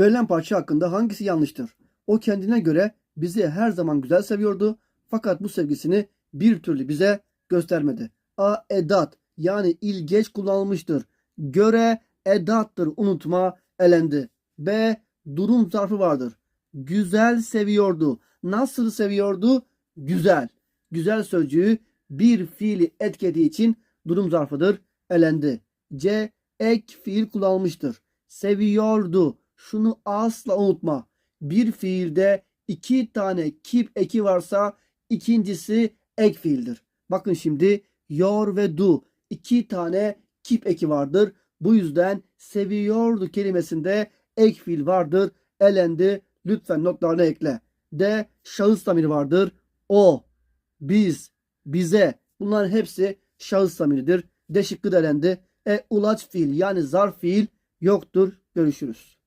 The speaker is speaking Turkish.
Verilen parça hakkında hangisi yanlıştır? O kendine göre bizi her zaman güzel seviyordu fakat bu sevgisini bir türlü bize göstermedi. A. Edat yani ilgeç kullanılmıştır. Göre edattır unutma elendi. B. Durum zarfı vardır. Güzel seviyordu. Nasıl seviyordu? Güzel. Güzel sözcüğü bir fiili etkilediği için durum zarfıdır. Elendi. C. Ek fiil kullanılmıştır. Seviyordu. Şunu asla unutma. Bir fiilde iki tane kip eki varsa ikincisi ek fiildir. Bakın şimdi yor ve do iki tane kip eki vardır. Bu yüzden seviyordu kelimesinde ek fiil vardır. Elendi. Lütfen notlarına ekle. D. Şahıs zamiri vardır. O, biz, bize. Bunların hepsi şahıs zamiridir. D şıkkı da elendi. E ulaç fiil yani zarf fiil yoktur. Görüşürüz.